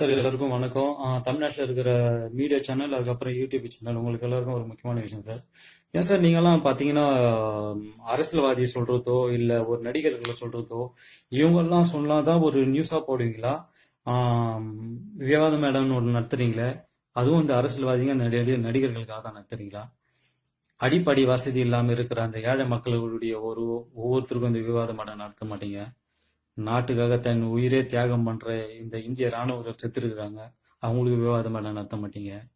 Sir எல்லாருக்கும் வணக்கம். தமிழ்நாட்டில் இருக்கிற மீடியா சேனல் அதுக்கப்புறம் யூடியூப் சேனல் உங்களுக்கு எல்லாருக்கும் ஒரு முக்கியமான விஷயம் சார். ஏன் சார் நீங்களாம் பார்த்தீங்கன்னா அரசியல்வாதியை சொல்றதோ இல்லை ஒரு நடிகர்களை சொல்றதோ இவங்கெல்லாம் சொன்னா தான் ஒரு நியூஸாக போடுவீங்களா? விவாத மேடம்னு ஒன்று நடத்துறீங்களே அதுவும் இந்த அரசியல்வாதிங்க நடிகர்களுக்காக தான் நடத்துறீங்களா? அடிப்படை வசதி இல்லாமல் இருக்கிற அந்த ஏழை மக்களுடைய ஒரு ஒவ்வொருத்தருக்கும் இந்த விவாத மேடம் நடத்த மாட்டீங்க. நாட்டுக்காக தன் உயிரே தியாகம் பண்ற இந்த இந்திய ராணுவர்கள் செத்துருக்குறாங்க. அவங்களுக்கு விவாதம் பண்ண நடத்த மாட்டீங்க.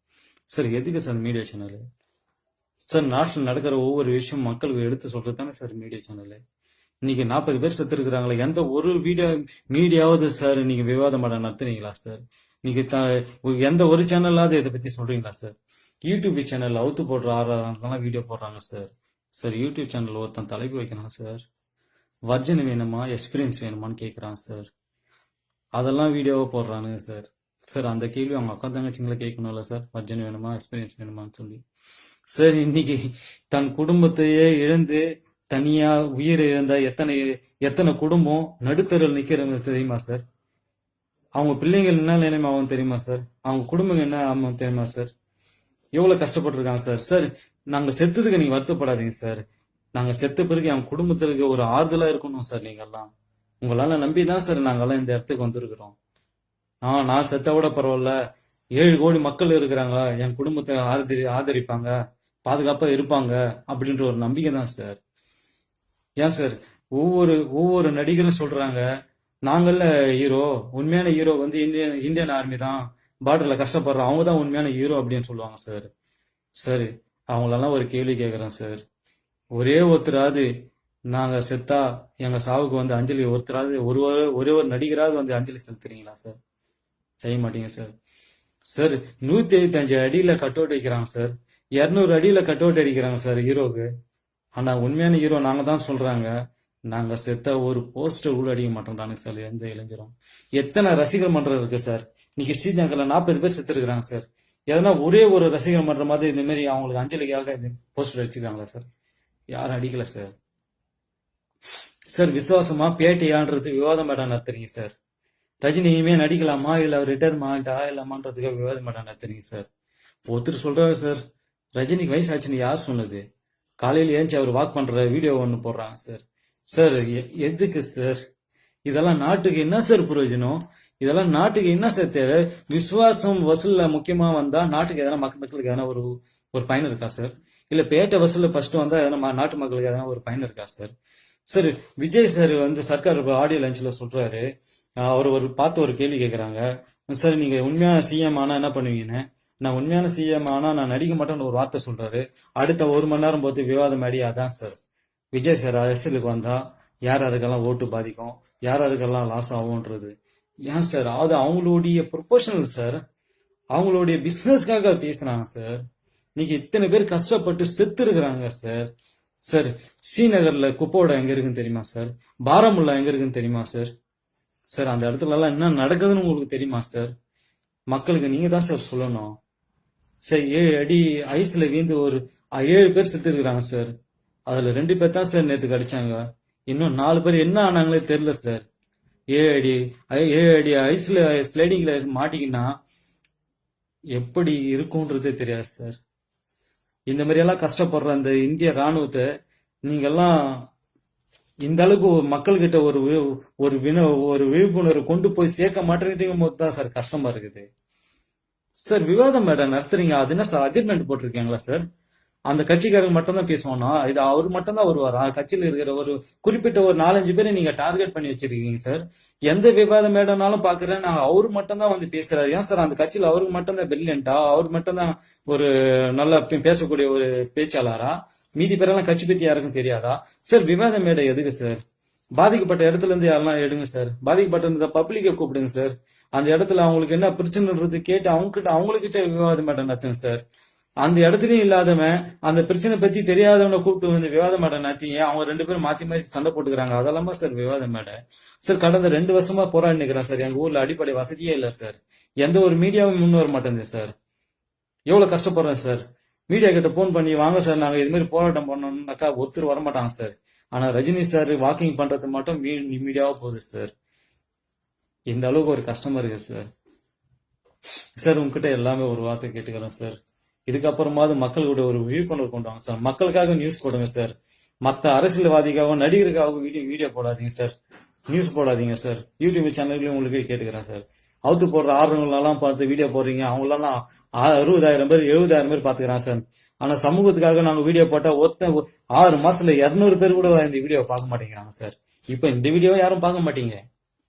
சார் எதுக்கு சார் மீடியா சேனல் சார் நாட்டில் நடக்கிற ஒவ்வொரு விஷயம் மக்களுக்கு எடுத்து சொல்றது தானே சார் மீடியா சேனல் இன்னைக்கு நாற்பது பேர் செத்து இருக்கிறாங்களே எந்த ஒரு வீடியோ மீடியாவது சார் நீங்க விவாதம் பண்ண நடத்துனீங்களா சார்? நீங்க த- எந்த ஒரு சேனலாவது இதை பத்தி சொல்றீங்களா சார்? யூடியூப் சேனல் அவுத்து போடுற ஆறாங்கலாம் வீடியோ போடுறாங்க சார். சார் யூடியூப் சேனல் ஒருத்தன் தலைப்பு வைக்கிறான் சார். வர்ஜன் வேணுமா எக்ஸ்பீரியன்ஸ் வேணுமான்னு கேட்குறான் சார் அதெல்லாம் வீடியோவாக போடுறானுங்க சார் சார் அந்த கேள்வி அவங்க அக்கா தங்கச்சிங்களை கேட்கணும்ல சார் வர்ஜன் வேணுமா எக்ஸ்பீரியன்ஸ் வேணுமான்னு சொல்லி. சார் இன்னைக்கு தன் குடும்பத்தையே இழந்து தனியா உயிர் இழந்த எத்தனை எத்தனை குடும்பம் நடுத்தரில் நிக்கிறது தெரியுமா சார் அவங்க பிள்ளைங்கள் என்ன நிலைமை ஆகும் தெரியுமா சார் அவங்க குடும்பம் என்ன ஆகும் தெரியுமா சார் எவ்வளவு கஷ்டப்பட்டிருக்காங்க சார் சார் நாங்க செத்ததுக்கு நீங்க வருத்தப்படாதீங்க சார் நாங்க செத்த பிறகு என் குடும்பத்திற்கு ஒரு ஆறுதலா இருக்கணும் சார் நீங்க எல்லாம் உங்களால நம்பி தான் சார் நாங்கெல்லாம் இந்த இடத்துக்கு வந்திருக்கிறோம். ஆ நான் செத்த விட பரவாயில்ல. ஏழு கோடி மக்கள் இருக்கிறாங்க என் குடும்பத்தை ஆதரி ஆதரிப்பாங்க. பாதுகாப்பா இருப்பாங்க அப்படின்ற ஒரு நம்பிக்கை தான் சார். ஏன் சார்? ஒவ்வொரு ஒவ்வொரு நடிகரும் சொல்றாங்க நாங்கள்ல ஹீரோ உண்மையான ஹீரோ வந்து இந்தியன் இந்தியன் ஆர்மி தான். பார்டர்ல கஷ்டப்படுறோம் அவங்க தான் உண்மையான ஹீரோ அப்படின்னு சொல்லுவாங்க சார். சார் அவங்களெல்லாம் ஒரு கேள்வி கேட்குறேன் சார். ஒரே ஒருத்தராவது நாங்க செத்தா எங்க சாவுக்கு வந்து அஞ்சலி ஒருத்தராவது ஒரு ஒரு- ஒரே ஒரு நடிகராது வந்து அஞ்சலி செலுத்துறீங்களா சார்? செய்ய மாட்டீங்க சார். சார் நூத்தி எழுபத்தஞ்சு அடியில கட் அவுட் அடிக்கிறாங்க சார். இருநூறு அடியில கட் அவுட் அடிக்கிறாங்க சார் ஹீரோக்கு. ஆனா உண்மையான ஹீரோ நாங்க தான் சொல்றாங்க. நாங்க செத்த ஒரு போஸ்டர் கூட அடிக்க மாட்டோம்டானுங்க சார் எந்த இளைஞரும். எத்தனை ரசிகர் மன்றம் இருக்கு சார். இன்னைக்கு ஸ்ரீநகர்ல நாற்பது பேர் செத்து இருக்கிறாங்க சார். எதனா ஒரே ஒரு ரசிகர் மன்றம் மாதிரி இந்த மாதிரி அவங்களுக்கு அஞ்சலிக்காக போஸ்டர் அடிச்சுக்கிறாங்களா சார்? யாரும் அடிக்கல சார் சார் விசுவாசமா பேட்டையான்றது விவாதம் மேடம் நடத்துறீங்க சார் ரஜினியுமே நடிக்கலாமா? இல்ல ரிட்டர்ன் ஆகிட்டா இல்லாமான்றதுக்காக விவாதம் மேடம் நடத்துறீங்க சார் ஒருத்தர் சொல்றாரு சார் ரஜினிக்கு வயசு ஆச்சுன்னு யார் சொன்னது? காலையில ஏஞ்சி அவர் வாக் பண்ற வீடியோ ஒன்று போடுறாங்க சார் சார் எ- எதுக்கு சார் இதெல்லாம் நாட்டுக்கு என்ன சார் பிரயோஜனம் இதெல்லாம் நாட்டுக்கு என்ன சார் தேவை? விசுவாசம் வசூல்ல முக்கியமா வந்தா நாட்டுக்கு எதனா மக்கள் மக்களுக்கு எதனா ஒரு ஒரு பயன் இருக்கா சார் இல்ல பேட்டை பஸ்ல ஃபர்ஸ்ட் வந்தா எதனா நாட்டு மக்களுக்கு எதனா ஒரு பயன் இருக்கா சார் சார் விஜய் சார் வந்து சர்க்கார் ஆடியோ லஞ்சில் சொல்றாரு. அவர் ஒரு பார்த்து ஒரு கேள்வி கேட்குறாங்க சார் நீங்க உண்மையான சிஎம் ஆனா என்ன பண்ணுவீங்கன்னு நான் உண்மையான சிஎம் ஆனா நான் நடிக்க மாட்டேன்னு ஒரு வார்த்தை சொல்றாரு. அடுத்த ஒரு மணி நேரம் போது விவாதம் அடி அதான் சார் விஜய் சார் அரசியலுக்கு வந்தா யார் யாருக்கெல்லாம் ஓட்டு பாதிக்கும்? யார் யாருக்கெல்லாம் லாஸ் ஆகும்ன்றது? ஏன் சார் அது அவங்களுடைய ப்ரொபோஷனல் சார் அவங்களுடைய பிஸ்னஸ்க்காக பேசுறாங்க சார் இன்னைக்கு இத்தனை பேர் கஷ்டப்பட்டு செத்து இருக்கிறாங்க சார் சார் ஸ்ரீநகர்ல குப்போட எங்க இருக்குன்னு தெரியுமா சார் பாரமுல்லா எங்க இருக்குன்னு தெரியுமா சார் சார் அந்த இடத்துல எல்லாம் என்ன நடக்குதுன்னு உங்களுக்கு தெரியுமா சார் மக்களுக்கு நீங்க தான் சார் சொல்லணும். சார் ஏழு அடி ஐஸ்ல வீந்து ஒரு ஏழு பேர் செத்து இருக்கிறாங்க சார் அதுல ரெண்டு பேர் தான் சார் நேத்து கடிச்சாங்க. இன்னும் நாலு பேர் என்ன ஆனாங்களே தெரியல சார் ஏழு அடி ஐ- ஏழு அடி ஐஸ்ல ஸ்லைடிங்ல மாட்டிக்கினா எப்படி இருக்கும்ன்றதே தெரியாது சார் இந்த மாதிரியெல்லாம் கஷ்டப்படுற அந்த இந்திய ராணுவத்தை நீங்க எல்லாம் இந்த அளவுக்கு மக்கள்கிட்ட ஒரு ஒரு வின ஒரு விழிப்புணர்வு கொண்டு போய் சேர்க்க மாட்டேங்கிறீங்க போது தான் சார் கஷ்டமா இருக்குது. சார் விவாதம் மேடம் நடத்துறீங்க. அது என்ன சார் அக்ரிமெண்ட் போட்டிருக்கீங்களா சார்? அந்த கட்சிக்காரங்க மட்டும்தான் பேசுவானா? இது அவர் மட்டும்தான் வருவார்? வருவாரா இருக்கிற ஒரு குறிப்பிட்ட ஒரு நாலஞ்சு பேரை நீங்க டார்கெட் பண்ணி வச்சிருக்கீங்க சார் எந்த விவாதம் மேடம்னாலும் பாக்குறேன் நான் அவர் மட்டும்தான் வந்து பேசுறாரு. ஏன் சார் அந்த கட்சியில் அவருக்கு மட்டும்தான் பிரில்லியண்டா அவர் மட்டும்தான் ஒரு நல்ல பேசக்கூடிய ஒரு பேச்சாளரா? மீதி பேரெல்லாம் கட்சி பத்தி யாருக்கும் தெரியாதா? சார் விவாத மேடை எதுக்கு சார் பாதிக்கப்பட்ட இடத்துல இருந்து யாரெல்லாம் எடுங்க சார் பாதிக்கப்பட்ட இந்த பப்ளிக்கை கூப்பிடுங்க சார் அந்த இடத்துல அவங்களுக்கு என்ன பிரச்சனைன்றது கேட்டு அவங்க கிட்ட அவங்ககிட்ட விவாதம் மேடம் நடத்துங்க சார் அந்த இடத்துலயும் இல்லாதவன் அந்த பிரச்சனை பத்தி தெரியாதவனை கூப்பிட்டு வந்து விவாத மேடம் நடத்திங்க அவங்க ரெண்டு பேரும் மாத்தி மாத்தி சண்டை போட்டுக்கிறாங்க. அதெல்லாமா சார் விவாத மேடை? சார் கடந்த ரெண்டு வருஷமா போராடி நிக்கிறேன் சார். எங்க ஊர்ல அடிப்படை வசதியே இல்ல சார். எந்த ஒரு மீடியாவும் முன் வர மாட்டேங்குது சார். எவ்வளவு கஷ்டப்படுறேன் சார். மீடியா கிட்ட போன் பண்ணி வாங்க சார் நாங்க இது மாதிரி போராட்டம் பண்ணோம்னாக்கா ஒருத்தர் வர மாட்டாங்க சார். ஆனா ரஜினி சார் வாக்கிங் பண்றது மட்டும் மீடியாவா போகுது சார். இந்த அளவுக்கு ஒரு கஷ்டமா இருக்கு சார். சார் உங்ககிட்ட எல்லாமே ஒரு வார்த்தை கேட்டுக்கிறேன் சார். இதுக்கப்புறமாவது மக்களுடைய ஒரு விழிப்புணர்வு கொண்டு வாங்க சார் மக்களுக்காக நியூஸ் போடுங்க சார் மற்ற அரசியல்வாதிக்காகவும் நடிகருக்காகவும் வீடியோ வீடியோ போடாதீங்க சார் நியூஸ் போடாதீங்க சார் யூடியூப் சேனல்களையும் உங்களுக்கு கேட்டுக்கிறேன் சார் அவுத்து போடுற ஆர்வங்களெல்லாம் பார்த்து வீடியோ போடுறீங்க. அவங்களெல்லாம் அறுபதாயிரம் பேர் எழுபதாயிரம் பேர் பார்த்துக்கிறான் சார் ஆனால் சமூகத்துக்காக நாங்கள் வீடியோ போட்டால் ஒத்த ஆறு மாசத்துல இரநூறு பேர் கூட இந்த வீடியோ பார்க்க மாட்டேங்கிறாங்க சார் இப்போ இந்த வீடியோவை யாரும் பார்க்க மாட்டீங்க.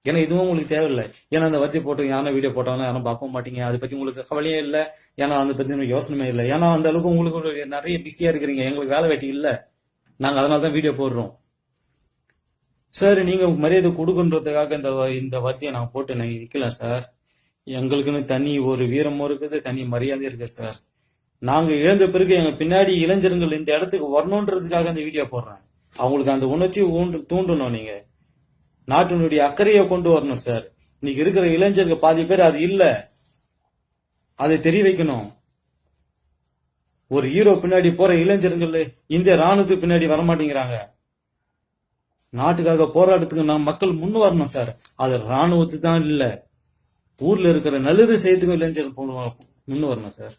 ஏன்னா இதுவும் உங்களுக்கு தேவையில்லை. ஏன்னா அந்த வட்டி போட்டு யானை வீடியோ போட்டாலும் யாரும் பார்க்க மாட்டீங்க. அதை பத்தி உங்களுக்கு கவலையே இல்லை. ஏன்னா அதை பத்தி யோசனையே இல்லை. ஏன்னா அந்த அளவுக்கு உங்களுக்கு நிறைய பிஸியா இருக்கிறீங்க. எங்களுக்கு வேலை வெட்டி இல்லை. நாங்க அதனால தான் வீடியோ போடுறோம். சார் நீங்க மரியாதை கொடுக்குன்றதுக்காக இந்த வ- இந்த வர்த்தியை நான் போட்டு நான் நிக்கல சார் எங்களுக்குன்னு தனி ஒரு வீரமும் இருக்குது தனி மரியாதை இருக்கு சார் நாங்க இழந்த பிறகு எங்க பின்னாடி இளைஞர்கள் இந்த இடத்துக்கு வரணுன்றதுக்காக இந்த வீடியோ போடுறேன். அவங்களுக்கு அந்த உணர்ச்சி ஊண்டு தூண்டணும் நீங்க. நாட்டினுடைய அக்கறையை கொண்டு வரணும் சார். இன்னைக்கு இருக்கிற இளைஞர்கள் பாதி பேர் அது இல்ல. அதை தெரிய வைக்கணும் ஒரு ஹீரோ பின்னாடி போற இளைஞர்கள் இந்திய ராணுவத்துக்கு பின்னாடி வர மாட்டேங்கிறாங்க நாட்டுக்காக போராட்டத்துக்கு நாம் மக்கள் முன் வரணும் சார். அது ராணுவத்து தான் இல்ல. ஊர்ல இருக்கிற நல்லது செய்யறதுக்கும் இளைஞர்கள் போகணும், முன் வரணும் சார்.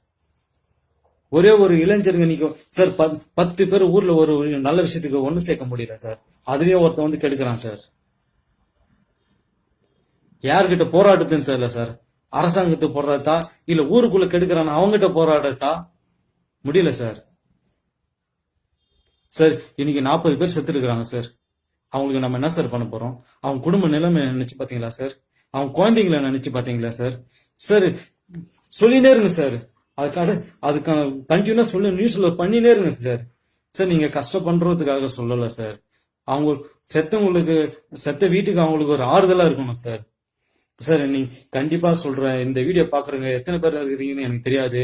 ஒரே ஒரு இளைஞருங்க நிக்கும் சார் பத்- பத்து பேர் ஊர்ல ஒரு ஒரு நல்ல விஷயத்துக்கு ஒண்ணு சேர்க்க முடியல சார். அதுலயும் ஒருத்தன் வந்து கெடுக்கிறான் சார். யார்கிட்ட போராடுதுன்னு தெரியல சார். அரசாங்கத்தை போராட்டத்தா? இல்ல ஊருக்குள்ள கெடுக்கிறான்? அவங்ககிட்ட போராடுறதா முடியல சார். சார் இன்னைக்கு நாற்பது பேர் செத்துருக்குறாங்க சார். அவங்களுக்கு நம்ம என்ன சார் பண்ண போறோம்? அவங்க குடும்ப நிலைமை நினைச்சு பாத்தீங்களா சார்? அவங்க குழந்தைங்களை நினைச்சு பாத்தீங்களா சார்? சார் சொல்லினே இருங்க சார். அதுக்காக அதுக்கான கண்டினியூஸா சொல்லி நியூஸ்ல பண்ணினே இருங்க சார். சார் நீங்க கஷ்டப்படுறதுக்காக சொல்லல சார். அவங்க செத்தவங்களுக்கு செத்த வீட்டுக்கு அவங்களுக்கு ஒரு ஆறுதலா இருக்கணும் சார். சார் நீ கண்டிப்பா சொல்றேன் இந்த வீடியோ பாக்குறவங்க எத்தனை பேர் இருக்கிறீங்கன்னு எனக்கு தெரியாது.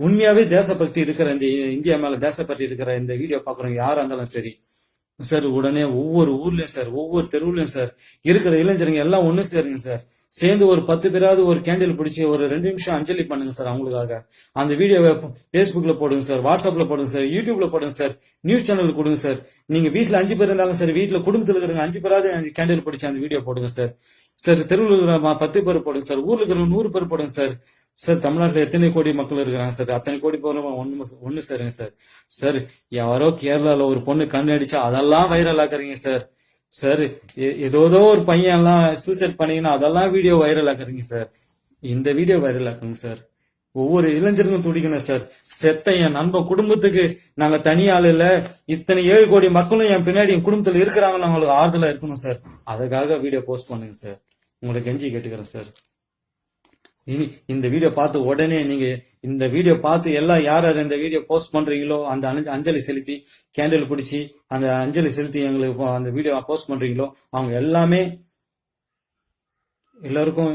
உண்மையாவே தேசபக்தி இருக்கிற இந்த இந்தியா மேல தேசபக்தி இருக்கிற இந்த வீடியோ பாக்குறவங்க யாரா இருந்தாலும் சரி சார் உடனே ஒவ்வொரு ஊர்லயும் சார் ஒவ்வொரு தெருவுலயும் சார் இருக்கிற இளைஞருங்க எல்லாம் ஒண்ணு சேருங்க சார். சேர்ந்து ஒரு பத்து பேராவது ஒரு கேண்டில் பிடிச்சி ஒரு ரெண்டு நிமிஷம் அஞ்சலி பண்ணுங்க சார் அவங்களுக்காக. அந்த வீடியோவை ஃபேஸ்புக்ல போடுங்க சார் வாட்ஸ்அப்ல போடுங்க சார் யூடியூப்ல போடுங்க சார் நியூஸ் சேனல் கொடுங்க சார். நீங்க வீட்டில் அஞ்சு பேர் இருந்தாலும் சார் வீட்டில் குடும்பத்தில் இருக்கிறவங்க அஞ்சு பேராவது கேண்டில் பிடிச்சி அந்த வீடியோ போடுங்க சார். சார் தெருவில் பத்து பேர் போடுங்க சார். ஊர்ல இருக்கிற நூறு பேர் போடுங்க சார். சார் தமிழ்நாட்டில் எத்தனை கோடி மக்கள் இருக்கிறாங்க சார்? அத்தனை கோடி பேர் ஒன்று ஒன்று சரிங்க சார் சார். யாரோ கேரளாவில் ஒரு பொண்ணு கண்ணு அடிச்சா அதெல்லாம் வைரல் ஆக்குறீங்க சார். சார் எ- ஏதோதோ ஒரு பையன் எல்லாம் சூசைட் பண்ணீங்கன்னா அதெல்லாம் வீடியோ வைரல் ஆக்குறீங்க சார். இந்த வீடியோ வைரல் ஆக்குங்க சார். ஒவ்வொரு இளைஞருக்கும் துடிக்கணும் சார். செத்த என் நண்பன் குடும்பத்துக்கு நாங்க தனி ஆள் இல்ல. இத்தனை ஏழு கோடி மக்களும் என் பின்னாடி என் குடும்பத்துல இருக்கிறாங்கன்னு அவங்களுக்கு ஆறுதலா இருக்கணும் சார். அதுக்காக வீடியோ போஸ்ட் பண்ணுங்க சார். உங்களை கெஞ்சி கேட்டுக்கிறேன் சார் இனி இந்த வீடியோ பார்த்து உடனே நீங்க இந்த வீடியோ பார்த்து எல்லாம் யார் யார் இந்த வீடியோ போஸ்ட் பண்றீங்களோ அந்த அஞ்சலி செலுத்தி கேண்டில் பிடிச்சி அந்த அஞ்சலி செலுத்தி எங்களுக்கு அந்த வீடியோ போஸ்ட் பண்றீங்களோ அவங்க எல்லாமே எல்லாருக்கும்